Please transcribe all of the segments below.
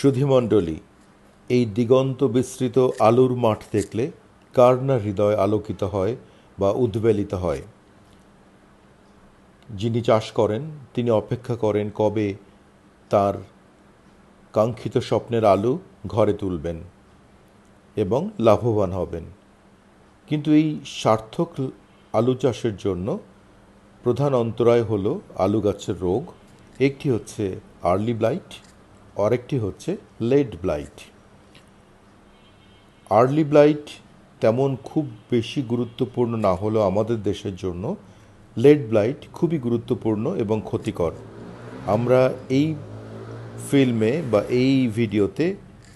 সুধিমণ্ডলী, এই দিগন্ত বিস্তৃত আলুর মাঠ দেখলে কার না হৃদয় আলোকিত হয় বা উদ্বেলিত হয়। যিনি চাষ করেন, তিনি অপেক্ষা করেন কবে তার কাঙ্ক্ষিত স্বপ্নের আলু ঘরে তুলবেন এবং লাভবান হবেন। কিন্তু এই সার্থক আলু চাষের জন্য প্রধান অন্তরায় হল আলু গাছের রোগ। একটি হচ্ছে আর্লি ব্লাইট আরেকটি হচ্ছে লেট ব্লাইট। আর্লি ব্লাইট তেমন খুব বেশি গুরুত্বপূর্ণ না হলেও আমাদের দেশের জন্য লেট ব্লাইট খুবই গুরুত্বপূর্ণ এবং ক্ষতিকর। আমরা এই ফিল্মে বা এই ভিডিওতে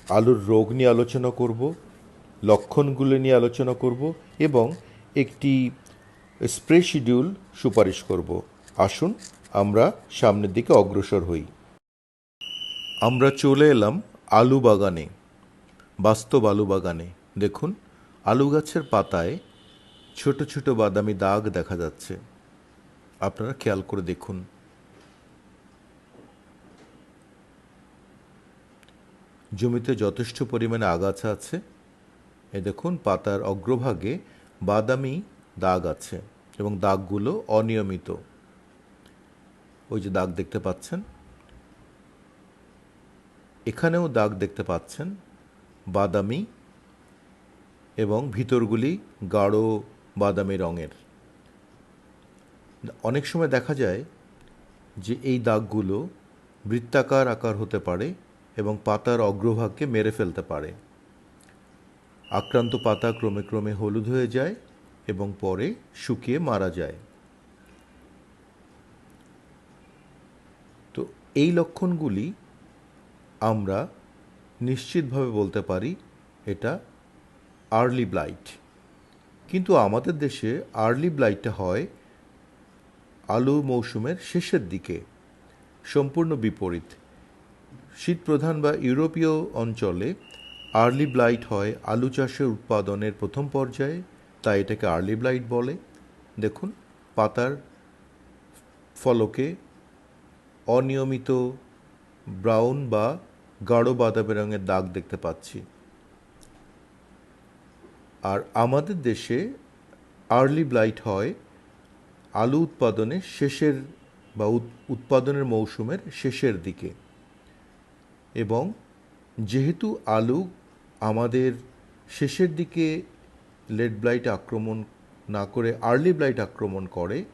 আলুর রোগ নিয়ে আলোচনা করব, লক্ষণগুলো নিয়ে আলোচনা করব এবং একটি স্প্রে শিডিউল সুপারিশ করব। আসুন আমরা সামনের দিকে অগ্রসর হই। আমরা চলে এলাম আলু বাগানে, বাস্তব আলু বাগানে। দেখুন, আলু গাছের পাতায় ছোট ছোট বাদামি দাগ দেখা যাচ্ছে। আপনারা খেয়াল করে দেখুন। জমিতে যথেষ্ট পরিমাণে আগাছা আছে। এ দেখুন, পাতার অগ্রভাগে বাদামি দাগ আছে এবং দাগগুলো অনিয়মিত। ওই যে দাগ দেখতে পাচ্ছেন? এখানেও দাগ দেখতে পাচ্ছেন। বাদামি এবং ভিতরগুলি গাঢ় বাদামি রঙের। অনেক সময় দেখা যায় যে এই দাগগুলো বৃত্তাকার আকার হতে পারে এবং পাতার অগ্রভাগকে মেরে ফেলতে পারে। আক্রান্ত পাতা ক্রমে ক্রমে হলুদ হয়ে যায় এবং পরে শুকিয়ে মারা যায়। তো এই লক্ষণগুলি আমরা নিশ্চিতভাবে বলতে পারি এটা আর্লি ব্লাইট কিন্তু আমাদের দেশে আর্লি ব্লাইটটা হয় আলু মৌসুমের শেষের দিকে, সম্পূর্ণ বিপরীত। শীতপ্রধান বা ইউরোপীয় অঞ্চলে আর্লি ব্লাইট হয় আলু চাষের উৎপাদনের প্রথম পর্যায়ে, তাই এটাকে আর্লি ব্লাইট বলে। দেখুন, পাতার ফলকে অনিয়মিত ব্রাউন বা গাঢ় বাদামি রঙের দাগ দেখতে পাচ্ছি। আর আমাদের দেশে আর্লি ব্লাইট হয় আলু উৎপাদনের শেষের বা উৎপাদনের মৌসুমের শেষের দিকে। এবং যেহেতু আলু আমাদের শেষের দিকে লেড ব্লাইট আক্রমণ না করে আর্লি ব্লাইট আক্রমণ করে,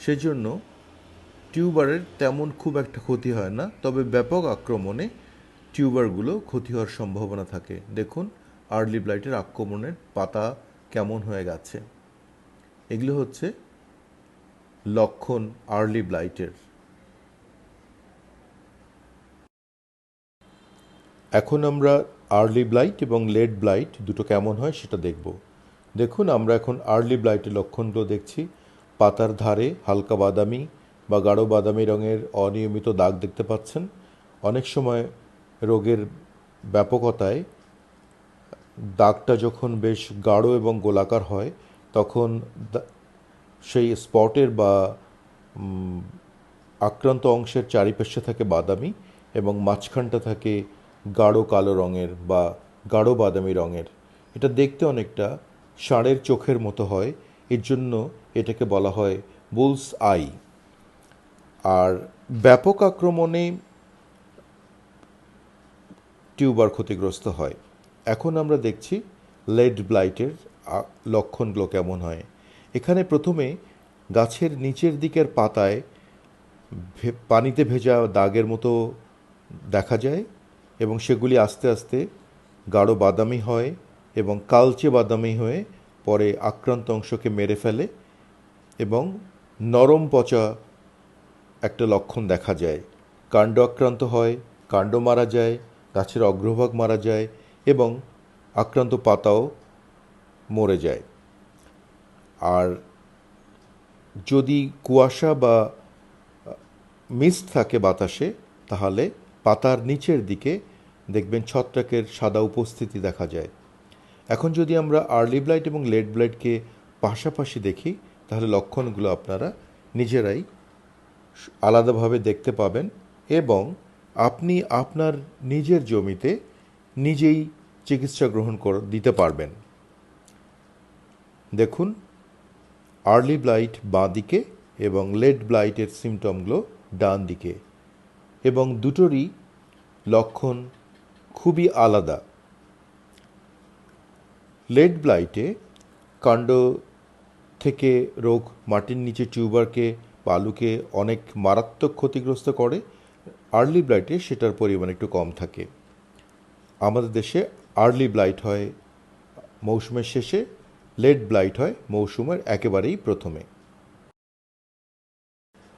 সেজন্য টিউবারের তেমন খুব একটা ক্ষতি হয় না। তবে ব্যাপক আক্রমণে টিউবারগুলো ক্ষতি হওয়ার সম্ভাবনা থাকে। দেখুন, আর্লি ব্লাইটের আক্রমণের পাতা কেমন হয়ে গেছে। এগুলো হচ্ছে লক্ষণ আর্লি ব্লাইটের। এখন আমরা আর্লি ব্লাইট এবং লেট ব্লাইট দুটো কেমন হয় সেটা দেখব। দেখুন, আমরা এখন আর্লি ব্লাইটের লক্ষণগুলো দেখছি। পাতার ধারে হালকা বাদামি বা গাঢ় বাদামি রঙের অনিয়মিত দাগ দেখতে পাচ্ছেন। অনেক সময় রোগের ব্যাপকতায় দাগটা যখন বেশ গাঢ় এবং গোলাকার হয়, তখন সেই স্পটের বা আক্রান্ত অংশের চারিপাশে থাকে বাদামি এবং মাঝখানটা থাকে গাঢ় কালো রঙের বা গাঢ় বাদামি রঙের। এটা দেখতে অনেকটা ষাঁড়ের চোখের মতো হয়, এর জন্য এটাকে বলা হয় বুলস আই। আর ব্যাপক আক্রমণে টিউবার ক্ষতিগ্রস্ত হয়। এখন আমরা দেখছি লেড ব্লাইটের লক্ষণগুলো কেমন হয়। এখানে প্রথমে গাছের নিচের দিকের পাতায় পানিতে ভেজা দাগের মতো দেখা যায় এবং সেগুলি আস্তে আস্তে গাঢ় বাদামি হয় এবং কালচে বাদামি হয়ে পরে আক্রান্ত অংশকে মেরে ফেলে এবং নরম পচা একটা লক্ষণ দেখা যায়। কাণ্ড আক্রান্ত হয়, কাণ্ড মারা যায় গাছের অগ্রভাগ মারা যায় এবং আক্রান্ত পাতাও মরে যায়। আর যদি কুয়াশা বা মিস্ট থাকে বাতাসে, তাহলে পাতার নিচের দিকে দেখবেন ছত্রাকের সাদা উপস্থিতি দেখা যায়। এখন যদি আমরা আর্লি ব্লাইট এবং লেট ব্লাইটকে পাশাপাশি দেখি, তাহলে লক্ষণগুলো আপনারা নিজেরাই আলাদাভাবে দেখতে পাবেন এবং আপনি আপনার নিজের জমিতে নিজেই চিকিৎসা গ্রহণ কর, দিতে পারবেন। দেখুন আর্লি ব্লাইট বাঁ দিকে এবং লেড ব্লাইটের সিমটমগুলো ডান দিকে এবং দুটোরই লক্ষণ খুবই আলাদা। লেড ব্লাইটে কাণ্ড থেকে রোগ মাটির নিচে টিউবারকে, বালুকে অনেক মারাত্মক ক্ষতিগ্রস্ত করে আর্লি ব্লাইটে সেটার পরিমাণ একটু কম থাকে। আমাদের দেশে আর্লি ব্লাইট হয় মৌসুমের শেষে লেট ব্লাইট হয় মৌসুমের একেবারেই প্রথমে।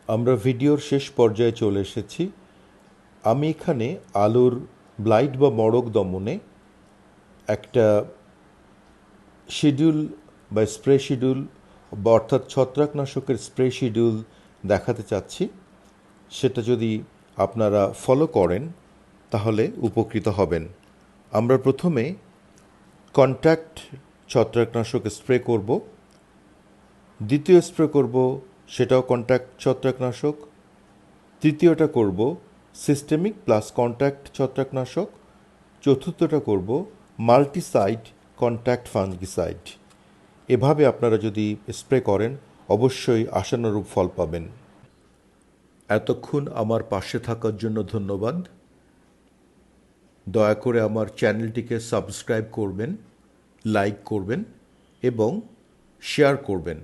আমরা ভিডিওর শেষ পর্যায়ে চলে এসেছি। আমি এখানে আলুর ব্লাইট বা মড়ক দমনে একটা শিডিউল বা স্প্রে শিডিউল বা অর্থাৎ ছত্রাকনাশকের স্প্রে শিডিউল দেখাতে চাচ্ছি। সেটা যদি আপনারা ফলো করেন, তাহলে উপকৃত হবেন। আমরা প্রথমে কন্ট্যাক্ট ছত্রাকনাশক স্প্রে করব। দ্বিতীয় স্প্রে করব, সেটাও কন্ট্যাক্ট ছত্রাকনাশক। তৃতীয়টা করব সিস্টেমিক প্লাস কন্ট্যাক্ট ছত্রাকনাশক। চতুর্থটা করব মাল্টিসাইট কন্ট্যাক্ট ফাঙ্গিসাইড এভাবে আপনারা যদি স্প্রে করেন, অবশ্যই আশানুরূপ ফল পাবেন। এতক্ষণ আমার পাশে থাকার জন্য ধন্যবাদ। দয়া করে আমার চ্যানেলটিকে সাবস্ক্রাইব করবেন, লাইক করবেন এবং শেয়ার করবেন।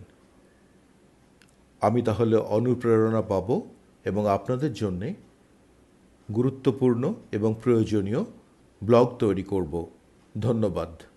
আমি তাহলে অনুপ্রেরণা পাব এবং আপনাদের জন্যে গুরুত্বপূর্ণ এবং প্রয়োজনীয় ব্লগ তৈরি করব। ধন্যবাদ।